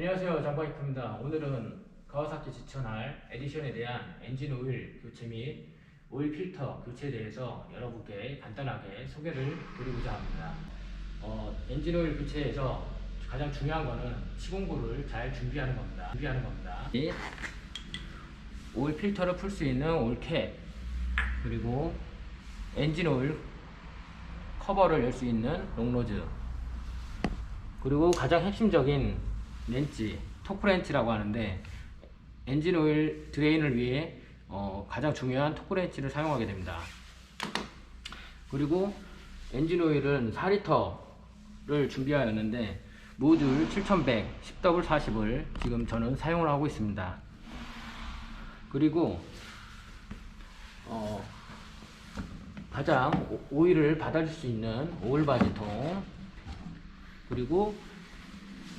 안녕하세요 장바이크입니다. 오늘은 가와사키 지천할 에디션에 대한 엔진 오일 교체 및 오일 필터 교체에 대해서 여러분께 간단하게 소개를 드리고자 합니다. 어, 엔진 오일 교체에서 가장 중요한 거는 시공구를 잘 준비하는 겁니다. 준비하는 겁니다. 이 오일 필터를 풀 수 있는 오일캡 그리고 엔진 오일 커버를 열 수 있는 롱로즈 그리고 가장 핵심적인 렌치, 토크렌치라고 하는데 엔진 오일 드레인을 위해 어, 가장 중요한 토크렌치를 사용하게 됩니다. 그리고 엔진 오일은 4리터를 준비하였는데 모듈 7100 10W40을 지금 저는 사용을 하고 있습니다. 그리고 어, 가장 오- 오일을 받아줄 수 있는 오일 바지통 그리고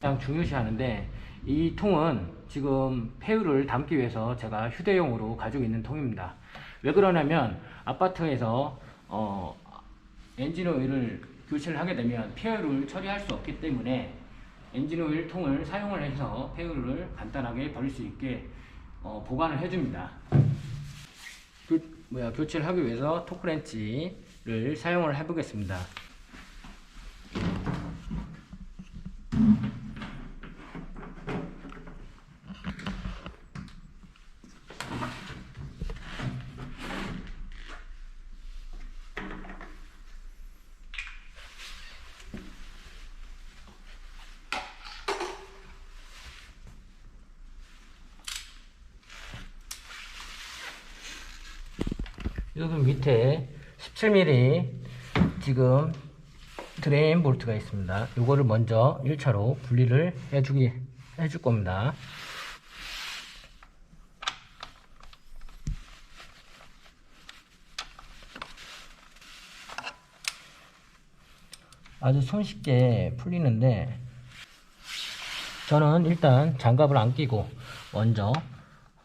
가장 중요시 하는데 이 통은 지금 폐유를 담기 위해서 제가 휴대용으로 가지고 있는 통입니다. 왜 그러냐면 아파트에서 어, 엔진 오일을 교체를 하게 되면 폐유를 처리할 수 없기 때문에 엔진 오일 통을 사용을 해서 폐유를 간단하게 버릴 수 있게 어, 보관을 해줍니다. 교, 뭐야, 교체를 하기 위해서 토크렌치를 사용을 해보겠습니다. 여기 밑에 17mm 지금 드레인 볼트가 있습니다. 이거를 먼저 1차로 분리를 해주기 해줄 겁니다. 아주 손쉽게 풀리는데 저는 일단 장갑을 안 끼고 먼저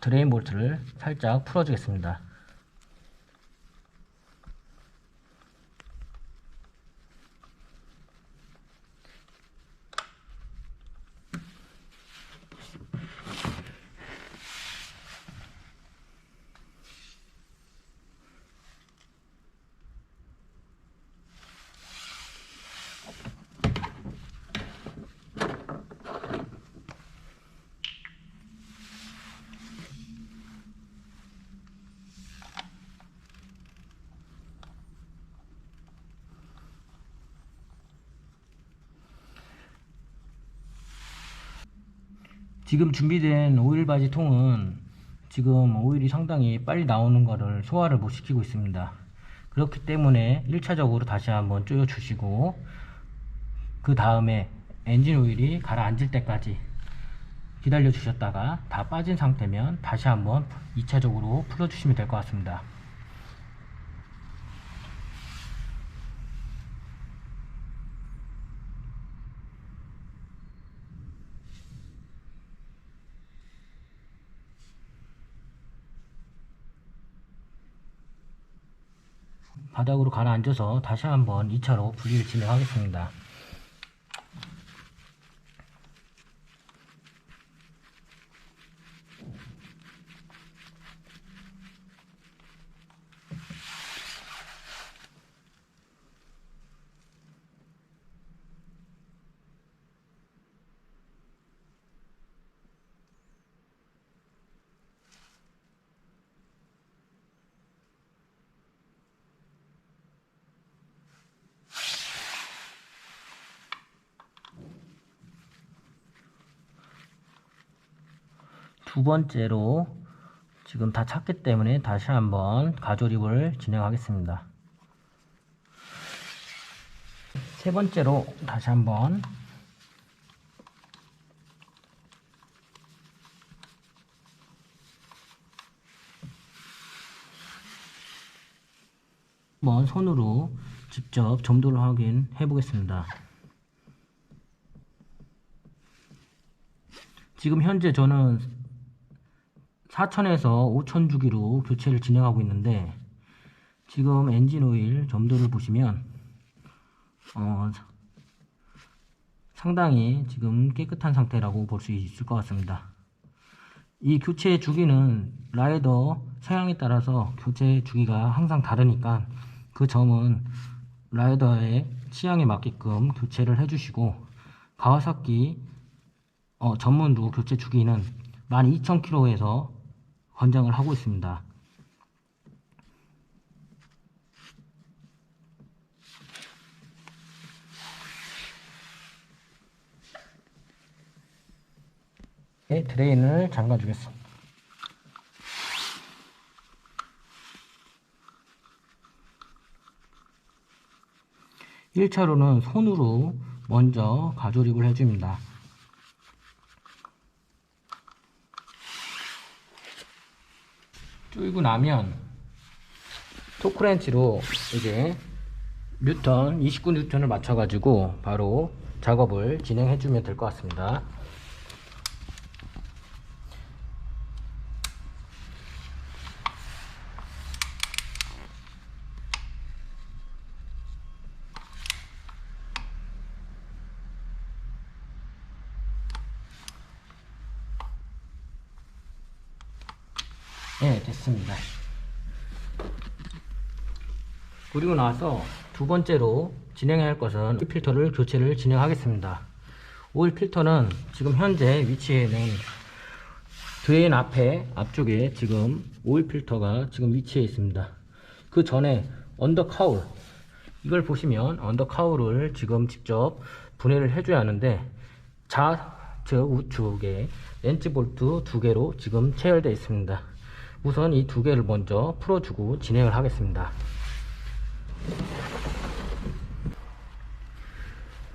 드레인 볼트를 살짝 풀어주겠습니다. 지금 준비된 오일 바지 통은 지금 오일이 상당히 빨리 나오는 거를 소화를 못 시키고 있습니다. 그렇기 때문에 1차적으로 다시 한번 쪼여 주시고 그 다음에 엔진 오일이 가라앉을 때까지 기다려 주셨다가 다 빠진 상태면 다시 한번 2차적으로 풀어 주시면 될 것 같습니다. 바닥으로 가라앉아서 다시 한번 2차로 분리를 진행하겠습니다. 두 번째로 지금 다 찼기 때문에 다시 한번 가조립을 진행하겠습니다. 세 번째로 다시 한번 한번 손으로 직접 점도를 확인해 보겠습니다. 지금 현재 저는 4천에서 5천 주기로 교체를 진행하고 있는데 지금 엔진 오일 점도를 보시면 어, 상당히 지금 깨끗한 상태라고 볼 수 있을 것 같습니다. 이 교체 주기는 라이더 사양에 따라서 교체 주기가 항상 다르니까 그 점은 라이더의 취향에 맞게끔 교체를 해주시고 가와사키 어, 전문도 교체 주기는 12,000km에서 권장을 하고 있습니다. 네, 드레인을 잠가 주겠습니다. 일차로는 손으로 먼저 가조립을 해줍니다. 뚫고 나면 토크렌치로 이제 뉴턴 29뉴턴을 맞춰 가지고 바로 작업을 진행해 주면 될 것 같습니다. 네, 됐습니다. 그리고 나서 두 번째로 진행해야 할 것은 오일 필터를 교체를 진행하겠습니다. 오일 필터는 지금 현재 위치에는 드레인 앞에 앞쪽에 지금 오일 필터가 지금 위치해 있습니다. 그 전에 언더 카울 이걸 보시면 언더 카울을 지금 직접 분해를 해줘야 하는데 좌측 우측에 렌치 볼트 두 개로 지금 체열되어 있습니다. 우선 이 두 개를 먼저 풀어주고 진행을 하겠습니다.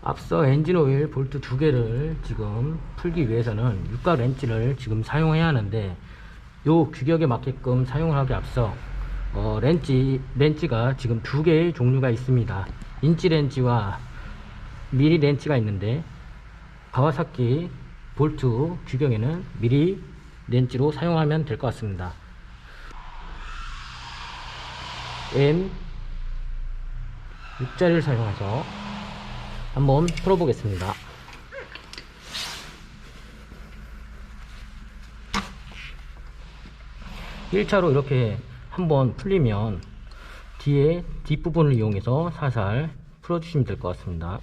앞서 엔진 오일 볼트 두 개를 지금 풀기 위해서는 육각 렌치를 지금 사용해야 하는데 요 규격에 맞게끔 사용을 하기 앞서 어, 렌치 렌치가 지금 두 개의 종류가 있습니다. 인치 렌치와 미리 렌치가 있는데 가와사키 볼트 규격에는 미리 렌치로 사용하면 될 것 같습니다. M 6자리를 사용해서 한번 풀어보겠습니다. 일차로 이렇게 한번 풀리면 뒤에 뒷부분을 이용해서 살살 풀어주시면 될 것 같습니다.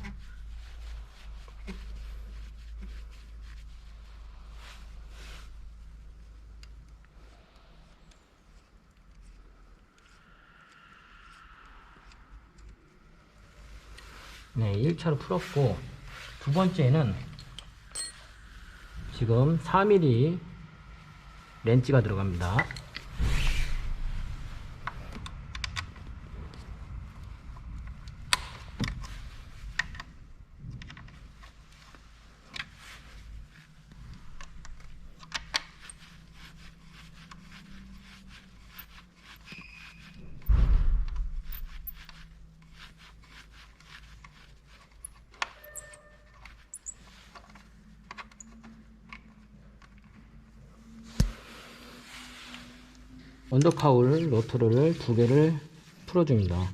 네, 1차로 풀었고 두 번째는 지금 4mm 렌치가 들어갑니다. 언더카울 로터를 두 개를 풀어줍니다.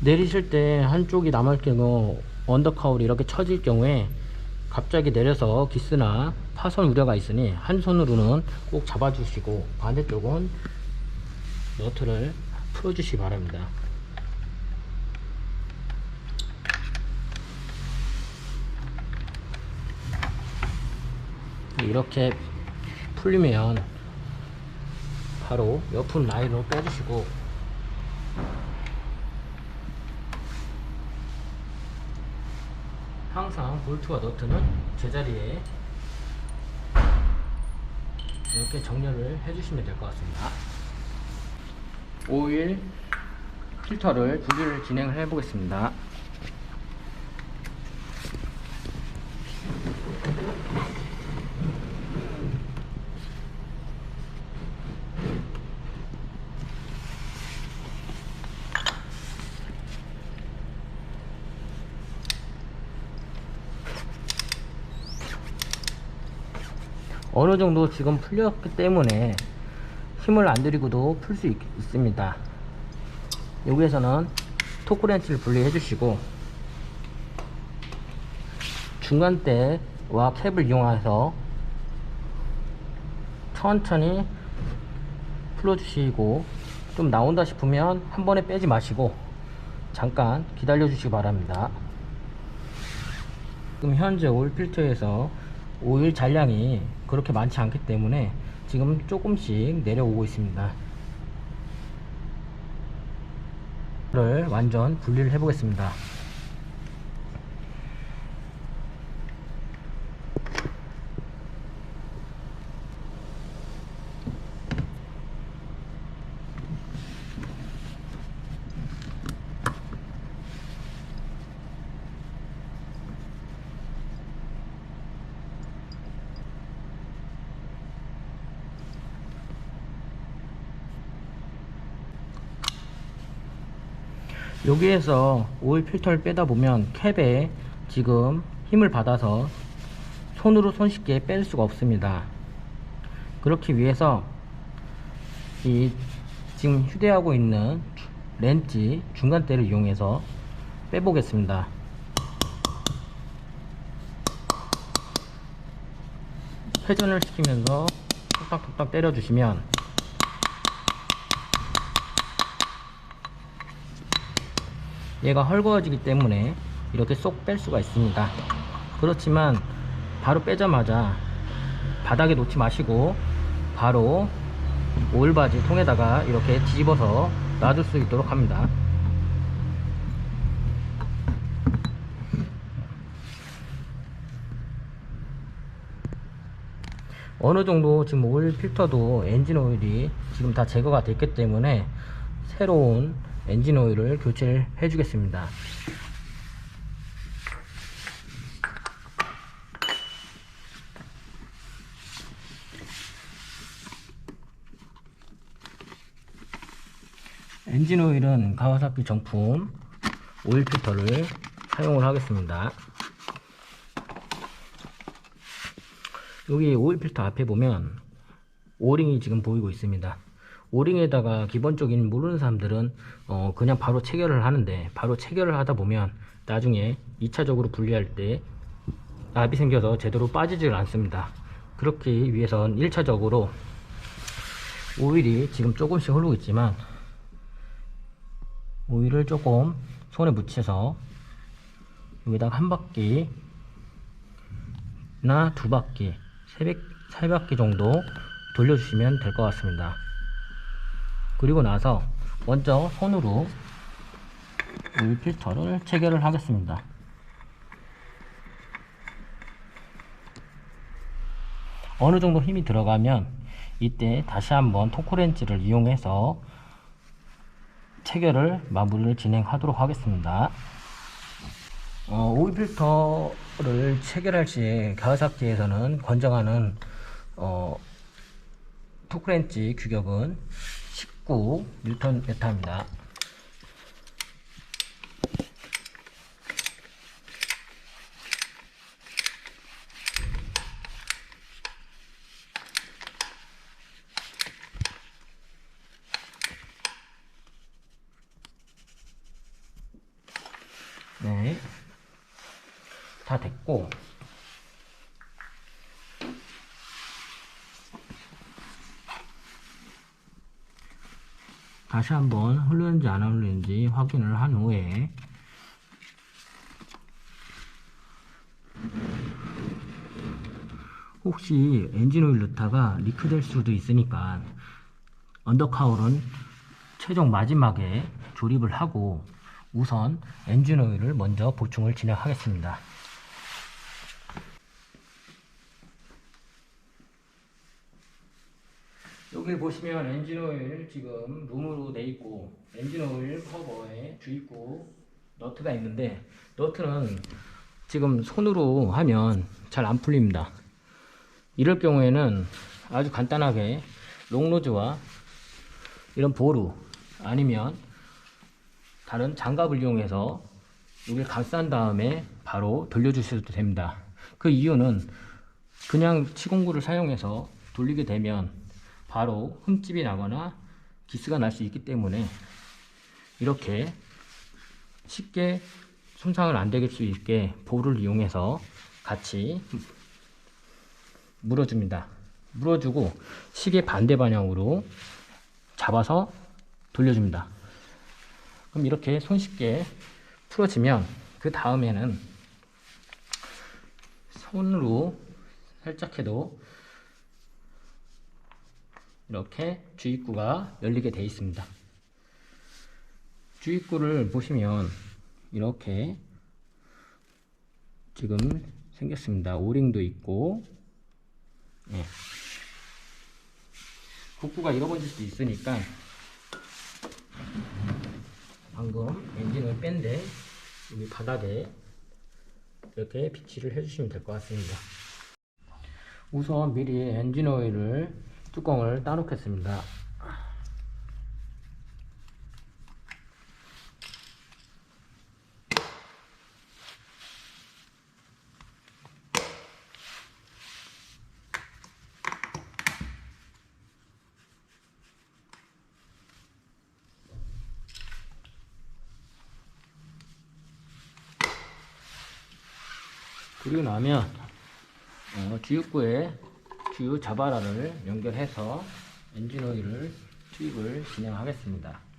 내리실 때 한쪽이 남을 경우 언더카울이 이렇게 처질 경우에 갑자기 내려서 기스나 파손 우려가 있으니 한 손으로는 꼭 잡아주시고 반대쪽은 너트를 풀어주시기 바랍니다. 이렇게 풀리면 바로 옆은 라인으로 빼주시고 항상 볼트와 너트는 제자리에 이렇게 정렬을 해주시면 될 것 같습니다. 오일 필터를 분리를 진행을 해 보겠습니다. 어느 정도 지금 풀렸기 때문에 힘을 안 들이고도 풀 수 있습니다. 여기에서는 토크렌치를 분리해 주시고 중간대와 캡을 이용해서 천천히 풀어주시고 좀 나온다 싶으면 한 번에 빼지 마시고 잠깐 기다려 주시기 바랍니다. 지금 현재 오일 필터에서 오일 잔량이 그렇게 많지 않기 때문에 지금 조금씩 내려오고 있습니다. 를 완전 분리를 해 보겠습니다. 여기에서 오일 필터를 빼다 보면 캡에 지금 힘을 받아서 손으로 손쉽게 뺄 수가 없습니다. 그렇기 위해서 이 지금 휴대하고 있는 렌치 중간대를 이용해서 빼보겠습니다. 회전을 시키면서 톡딱톡딱 때려주시면 얘가 헐거워지기 때문에 이렇게 쏙 뺄 수가 있습니다. 그렇지만 바로 빼자마자 바닥에 놓지 마시고 바로 오일바지 통에다가 이렇게 뒤집어서 놔둘 수 있도록 합니다. 어느 정도 지금 오일 필터도 엔진 오일이 지금 다 제거가 됐기 때문에 새로운 엔진 오일을 교체를 해 주겠습니다. 엔진 오일은 가와사키 정품 오일 필터를 사용을 하겠습니다. 여기 오일 필터 앞에 보면 오링이 지금 보이고 있습니다 오링에다가 기본적인 모르는 사람들은 어 그냥 바로 체결을 하는데 바로 체결을 하다 보면 나중에 2차적으로 분리할 때 압이 생겨서 제대로 빠지질 않습니다. 그렇기 위해선 1차적으로 오일이 지금 조금씩 흐르고 있지만 오일을 조금 손에 묻혀서 여기다가 한 바퀴 나두 바퀴 세, 세 바퀴 정도 돌려주시면 될 것 같습니다 그리고 나서 먼저 손으로 오일 필터를 체결을 하겠습니다. 어느 정도 힘이 들어가면 이때 다시 한번 토크렌치를 이용해서 체결을 마무리를 진행하도록 하겠습니다. 어, 오일 필터를 체결할 시 가와사키에서는 권장하는 어, 토크렌치 규격은 19 뉴턴 메타입니다. 네. 다 됐고 다시 한번 흐르는지 안 흐르는지 확인을 한 후에 혹시 엔진 오일 넣다가 리크 될 수도 있으니까 언더카울은 최종 마지막에 조립을 하고 우선 엔진 오일을 먼저 보충을 진행하겠습니다. 여기 보시면 엔진 오일 지금 룸으로 돼 있고 엔진 오일 커버에 주입구 너트가 있는데 너트는 지금 손으로 하면 잘 안 풀립니다. 이럴 경우에는 아주 간단하게 롱로즈와 이런 보루 아니면 다른 장갑을 이용해서 여기를 감싼 다음에 바로 돌려주셔도 됩니다. 그 이유는 그냥 치공구를 사용해서 돌리게 되면 바로 흠집이 나거나 기스가 날 수 있기 때문에 이렇게 쉽게 손상을 안 되게 수 있게 볼을 이용해서 같이 물어줍니다. 물어주고 시계 반대 방향으로 잡아서 돌려줍니다. 그럼 이렇게 손쉽게 풀어지면 그 다음에는 손으로 살짝 해도 이렇게 주입구가 열리게 되어 있습니다. 주입구를 보시면 이렇게 지금 생겼습니다. 오링도 있고 예. 복구가 잃어버릴 수도 있으니까 방금 엔진을 뺀데 여기 바닥에 이렇게 비치를 해주시면 될 것 같습니다. 우선 미리 엔진 오일을 뚜껑을 따놓겠습니다. 그리고 나면 어, 주유구에 주유 자바라를 연결해서 엔진 오일을 투입을 진행하겠습니다.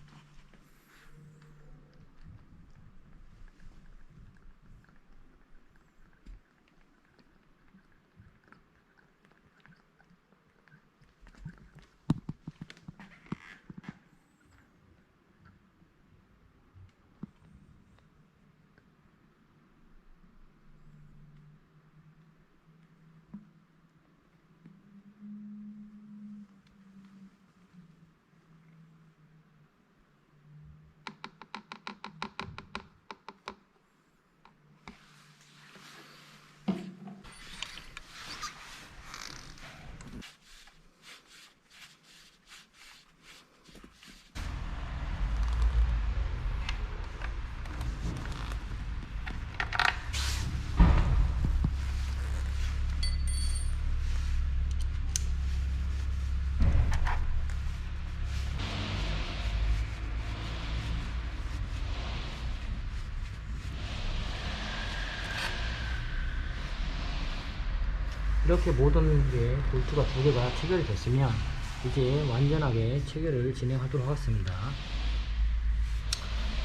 이렇게 모든 게 볼트가 두 개가 체결이 됐으면 이제 완전하게 체결을 진행하도록 하겠습니다.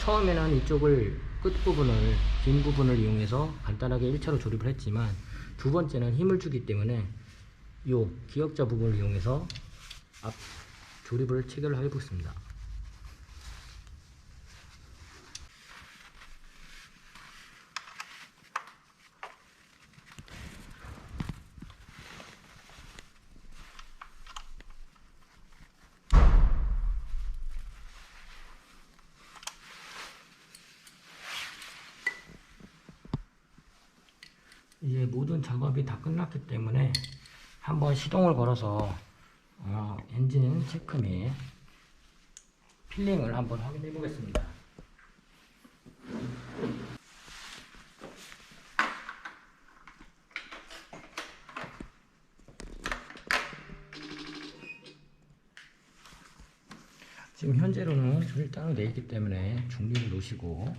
처음에는 이쪽을 끝부분을 긴 부분을 이용해서 간단하게 1차로 조립을 했지만 두 번째는 힘을 주기 때문에 이 기역자 부분을 이용해서 앞 조립을 체결을 해보겠습니다. 이제 모든 작업이 다 끝났기 때문에 한번 시동을 걸어서 어, 엔진 체크 및 필링을 한번 확인해 보겠습니다. 지금 현재로는 따로 돼 있기 때문에 중립을 놓으시고